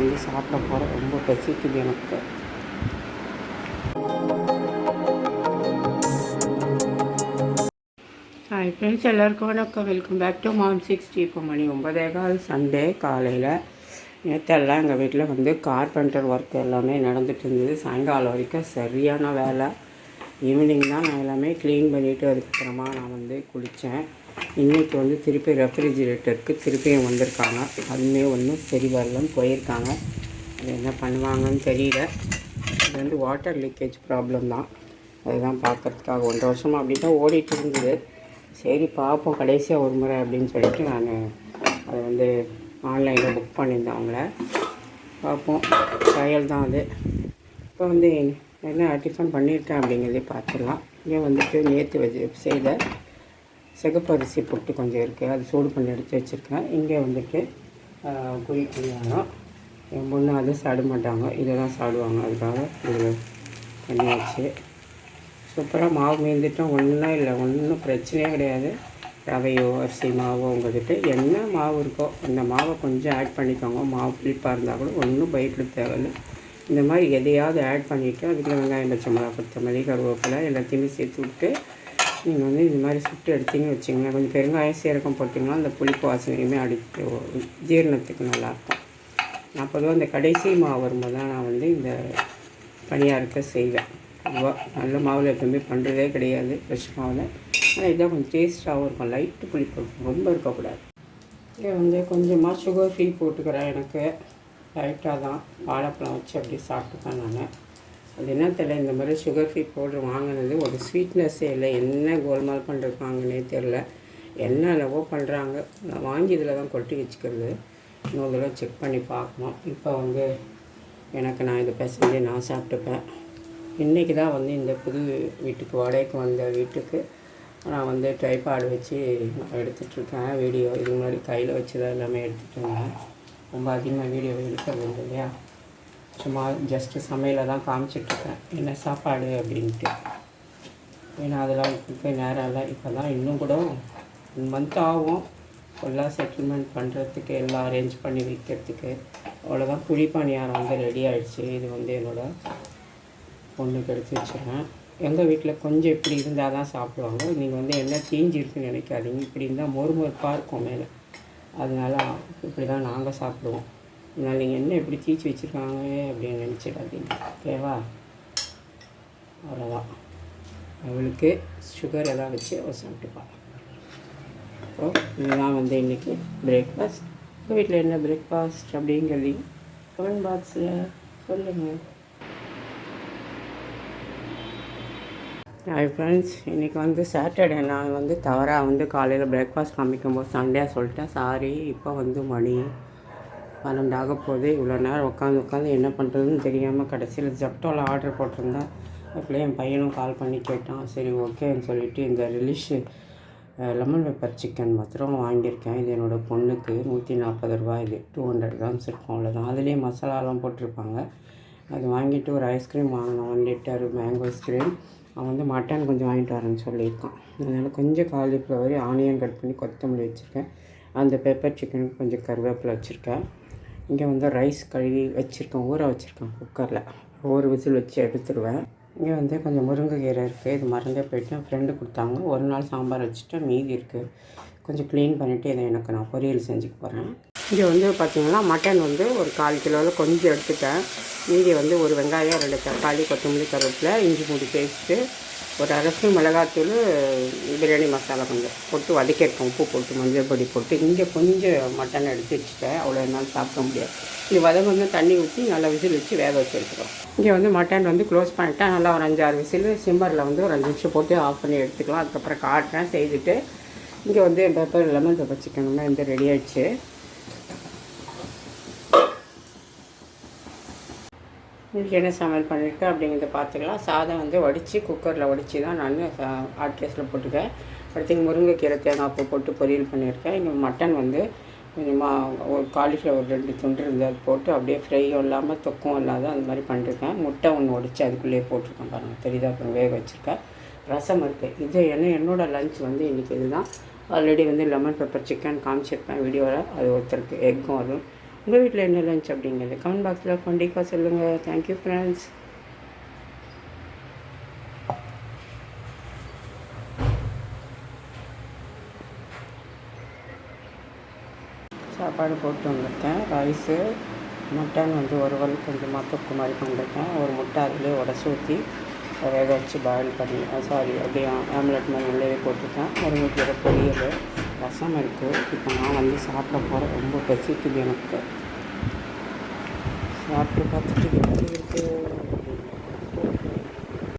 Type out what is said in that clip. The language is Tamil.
வந்து சாப்பிட போகிறேன் ரொம்ப பசிக்குது எனக்கு. ஹாய் ஃப்ரெண்ட்ஸ் எல்லாருக்கும் வணக்கம். Welcome back to mom sixty இப்போ மணி ஒன்பதே கால் சண்டே காலையில். நேற்றெல்லாம் எங்கள் வீட்டில் வந்து கார்பெண்டர் ஒர்க் எல்லாமே நடந்துட்டு இருந்தது. சாயங்காலம் வரைக்கும் சரியான வேலை. ஈவினிங் தான் நான் எல்லாமே க்ளீன் பண்ணிவிட்டு அதுக்கப்புறமா நான் வந்து குளித்தேன் இன்றைக்கி வந்து திருப்பி ரெஃப்ரிஜிரேட்டருக்கு திருப்பியும் வந்திருக்காங்க. அதுவுமே ஒன்றும் சரி வரலன்னு போயிருக்காங்க. அது என்ன பண்ணுவாங்கன்னு தெரியல. இது வந்து வாட்டர் லீக்கேஜ் ப்ராப்ளம் தான். அதுதான் பார்க்கறதுக்காக ஒன்றரை வருஷமாக அப்படி தான் ஓடிட்டு இருந்தது. சரி பார்ப்போம் கடைசியாக ஒரு முறை அப்படின்னு சொல்லிட்டு நான் அதை வந்து ஆன்லைனில் புக் பண்ணியிருந்தேன் அவங்கள. பார்ப்போம் ட்ரையல் தான் அது. இப்போ வந்து என்ன டிஃபன் பண்ணியிருக்கேன் அப்படிங்கிறதே பார்த்துடலாம். இங்கே வந்துட்டு நேற்று வச்சு செய்த சிகப்பரிசி புட்டு கொஞ்சம் இருக்குது அது சூடு பண்ணி எடுத்து வச்சுருக்கேன். இங்கே வந்துட்டு குழி கல்யாணம் என் பொண்ணு அதை சாட மாட்டாங்க. இதை தான் சாடுவாங்க அதுக்காக இது பண்ணியாச்சு. சூப்பராக மாவு மீந்துட்டோம். ஒன்றும் இல்லை. ஒன்றும் பிரச்சனையே கிடையாது. ரவையோ அரிசி மாவோ உங்கள்கிட்ட என்ன மாவு இருக்கோ அந்த மாவை கொஞ்சம் ஆட் பண்ணிக்கோங்க. மாவு புளிப்பாக இருந்தால் கூட ஒன்றும் பயப்பட தேவையில்லை. இந்த மாதிரி எதையாவது ஆட் பண்ணிவிட்டு அதுக்குள்ளே வெங்காயம் பச்சை மிளகா கொத்தமல்லி கருவேப்பிலை எல்லாத்தையுமே சேர்த்து விட்டு நீங்கள் வந்து இது மாதிரி சுட்டு எடுத்தீங்கன்னு வச்சிங்களேன் கொஞ்சம் பெருங்காயம் சீரகம் போட்டிங்கன்னா அந்த புளிப்பு வாசனையுமே அடித்து ஜீரணத்துக்கு நல்லாயிருக்கும். நான் பொதுவாக இந்த கடைசி மாவு வரும்போது தான் நான் வந்து இந்த பணியாரத்தை செய்வேன். பொதுவாக நல்ல மாவில் எப்பவுமே பண்ணுறதே கிடையாது ஃப்ரெஷ் மாவில். ஆனால் இதான் கொஞ்சம் டேஸ்ட்டாகவும் இருக்கும். லைட்டு புளிப்பு இருக்கும். ரொம்ப இருக்கக்கூடாது. இங்கே வந்து கொஞ்சமாக சுகர் ஃப்ரீ போட்டுக்கிறேன் எனக்கு. லைட்டாக தான் வாழைப்பழம் வச்சு அப்படியே சாப்பிட்டுப்பேன் நான். அது என்ன தெரியல இந்த மாதிரி சுகர் ஃப்ரீ பவுடர் வாங்கினது ஒரு ஸ்வீட்னஸ்ஸே இல்லை. என்ன கோல்மால் பண்ணிருக்காங்கன்னே தெரில என்ன பண்ணுறாங்க நான் வாங்கி இதில் தான் கொட்டி வச்சுக்கிறது. இன்னொரு தடவை செக் பண்ணி பார்க்கணும். இப்போ வந்து எனக்கு நான் இதை பிசைஞ்சு நான் சாப்பிட்டுப்பேன். இன்றைக்கி தான் வந்து இந்த புது வீட்டுக்கு வாடகைக்கு வந்த வீட்டுக்கு நான் வந்து ட்ரைபாடு வச்சு எடுத்துகிட்ருக்கேன் வீடியோ இதுக்கு முன்னாடி கையில் வச்சு தான் எல்லாமே எடுத்துகிட்டு இருந்தேன் ரொம்ப அதிகமாக வீடியோ எடுக்கிறது இல்லை இல்லையா சும்மா ஜஸ்ட்டு சமையலை தான் காமிச்சிட்ருக்கேன். என்ன சாப்பாடு அப்படின்ட்டு. ஏன்னா அதெல்லாம் இப்போ நேரம் இல்லை. இப்போ தான் இன்னும் கூட ஒன் மந்த் ஆகும். ஃபுல்லாக செட்டில்மெண்ட் பண்ணுறதுக்கு எல்லாம் அரேஞ்ச் பண்ணி வைக்கிறதுக்கு. அவ்வளோதான் குழி பணியாரம் வந்து ரெடி ஆகிடுச்சு இது வந்து என்னோட பொண்ணுக்கு எடுத்து வச்சுருவேன் எங்கள் வீட்டில் கொஞ்சம் இப்படி இருந்தால் தான் சாப்பிடுவாங்க. நீங்கள் வந்து என்ன தீஞ்சிருக்குன்னு நினைக்காதீங்க. இப்படி இருந்தால் மொறுமொறுப்பாக இருக்கும் மேலே. அதனால இப்படி தான் நாங்கள் சாப்பிடுவோம். அதனால் நீங்கள் என்ன இப்படி தீச்சு வச்சுருக்காங்க அப்படின்னு நினச்சிடாதீங்க. ஓகேவா? அவ்வளோதான் அவளுக்கு சுகர் எல்லாம் வச்சு அவள் சாப்பிட்டுப்பாள் ஸோ இதுதான் வந்து இன்றைக்கி பிரேக்ஃபாஸ்ட் உங்கள் வீட்டில் என்ன பிரேக்ஃபாஸ்ட் அப்படிங்கிறது கமெண்ட் பாக்ஸில் சொல்லுங்கள் ஹாய் ஃப்ரெண்ட்ஸ் இன்றைக்கி வந்து சாட்டர்டே நான் வந்து தவறாக வந்து காலையில் பிரேக்ஃபாஸ்ட் காமிக்கும்போது சண்டே சொல்லிட்டேன். சாரி இப்போ வந்து மணி பன்னெண்டாக போகுது. இவ்வளோ நேரம் உட்காந்து உட்காந்து என்ன பண்ணுறதுன்னு தெரியாமல் கடைசியில் ஜப்டோவில் ஆர்டர் போட்டிருந்தேன் அப்படியே என் பையனும் கால் பண்ணி கேட்டான். சரி ஓகேன்னு சொல்லிவிட்டு இந்த ரிலீஷு லெமன் பெப்பர் சிக்கன் மாத்திரம் வாங்கியிருக்கேன். இது என்னோடய பொண்ணுக்கு நூற்றி நாற்பது ரூபாய் இது. டூ ஹண்ட்ரட் கிராம்ஸ் இருக்கும். அவ்வளோதான் அதுலேயே மசாலாலாம் போட்டிருப்பாங்க. அது வாங்கிட்டு ஒரு ஐஸ்கிரீம் வாங்கினோம். ஒன் லிட்டர் மேங்கோ ஐஸ்கிரீம் அவன் வந்து மட்டன் கொஞ்சம் வாங்கிட்டு வரேன்னு சொல்லியிருக்கான். அதனால் கொஞ்சம் காலிஃப்ளவர் ஆனியன் கட் பண்ணி கொத்தமல்லி வச்சுருக்கேன். அந்த பெப்பர் சிக்கனுக்கு கொஞ்சம் கருவேப்பிலை வச்சுருக்கேன். இங்கே வந்து ரைஸ் கழுவி வச்சுருக்கேன். ஊற வச்சுருக்கேன் குக்கரில் ஒரு விசில் வச்சு எடுத்துடுவேன் இங்கே வந்து கொஞ்சம் முருங்கைக்கீரை இருக்குது இது மறந்தே போயிட்டு என் ஃப்ரெண்டு கொடுத்தாங்க. ஒரு நாள் சாம்பார் வச்சுட்டு மீதி இருக்குது கொஞ்சம் க்ளீன் பண்ணிவிட்டு இதை எனக்கு நான் பொரியல் செஞ்சுக்க போகிறேன் இங்கே வந்து பார்த்திங்கன்னா மட்டன் வந்து ஒரு கால் கிலோவில் கொஞ்சம் எடுத்துட்டேன். மீதி வந்து ஒரு வெங்காயம் ரெண்டு தக்காளி கொத்தமல்லி கருவேப்பிலை இஞ்சி மூடி பேஸ்ட்டு ஒரு அரசு மிளகாத்தூள் பிரியாணி மசாலா கொஞ்சம் போட்டு வதக்கிருக்கோம் உப்பு போட்டு மஞ்சள் பொடி போட்டு. இங்கே கொஞ்சம் மட்டன் எடுத்து வச்சுட்டேன். அவ்வளோ என்னால் சாப்பிட முடியாது. இது வதங்க வந்து தண்ணி ஊற்றி நல்லா விசில் வச்சு வேக வச்சு எடுத்துக்கிறோம். இங்கே வந்து மட்டன் வந்து க்ளோஸ் பண்ணிட்டேன். நல்லா ஒரு அஞ்சாறு விசில் சிம்மரில் வந்து ஒரு அஞ்சு நிமிஷம் போட்டு ஆஃப் பண்ணி எடுத்துக்கலாம். அதுக்கப்புறம் காட்டுறேன். செய்துட்டு இங்கே வந்து பெப்பர் லெமன் பெப்பர் சிக்கனுமே இந்த ரெடி ஆயிடுச்சு. இன்றைக்கி என்ன சமையல் பண்ணியிருக்கேன் அப்படிங்கிறத பார்த்துக்கலாம். சாதம் வந்து வடித்து குக்கரில் வடித்து தான் நான் ஹாட் கேஸில் போட்டுக்கேன் அடுத்து முருங்கைக்கீரை தேங்காய் பூ போட்டு பொரியல் பண்ணியிருக்கேன். இங்கே மட்டன் வந்து கொஞ்சமாக ஒரு காலிஃப்ளவர் ரெண்டு துண்டு இருந்து அது போட்டு அப்படியே ஃப்ரையும் இல்லாமல் தொக்கும் இல்லாத அந்த மாதிரி பண்ணிருக்கேன் முட்டை ஒன்று உடச்சி அதுக்குள்ளேயே போட்டிருக்கேன் பாருங்கள் தெரியுதா? அப்புறம் வேக வச்சுருக்கேன். ரசம் இருக்குது இது என்ன என்னோடய லஞ்ச் வந்து இன்றைக்கி இதுதான். ஆல்ரெடி வந்து லெமன் பெப்பர் சிக்கன் காமிச்சிருப்பேன் வீடியோவில் அது ஒருத்தருக்கு எக்கும் வரும் உங்கள் வீட்டில் என்ன லஞ்ச் அப்படிங்கிறது? கமெண்ட் பாக்ஸில் கண்டிப்பாக சொல்லுங்கள் தேங்க்யூ ஃப்ரெண்ட்ஸ் சாப்பாடு போட்டு வந்திருக்கேன் ரைஸு மட்டன் வந்து ஒரு வல் கொஞ்சமாக தொக்கு மாதிரி பண்ணிருக்கேன் ஒரு முட்டை அதிலே உடச்சி ஊற்றி வேக வச்சு பாயில் பண்ணி சாரி அப்படியே ஆம்லெட் மாதிரி உள்ளே போட்டுருக்கேன் ஒரு முட்டையோட பொரியல். ரசம் இருக்குது இப்போ நான் வந்து சாப்பிட போகிறேன் ரொம்ப பசிக்குது எனக்கு. சாப்பிட்டு பார்த்துட்டு எப்படி இருக்குது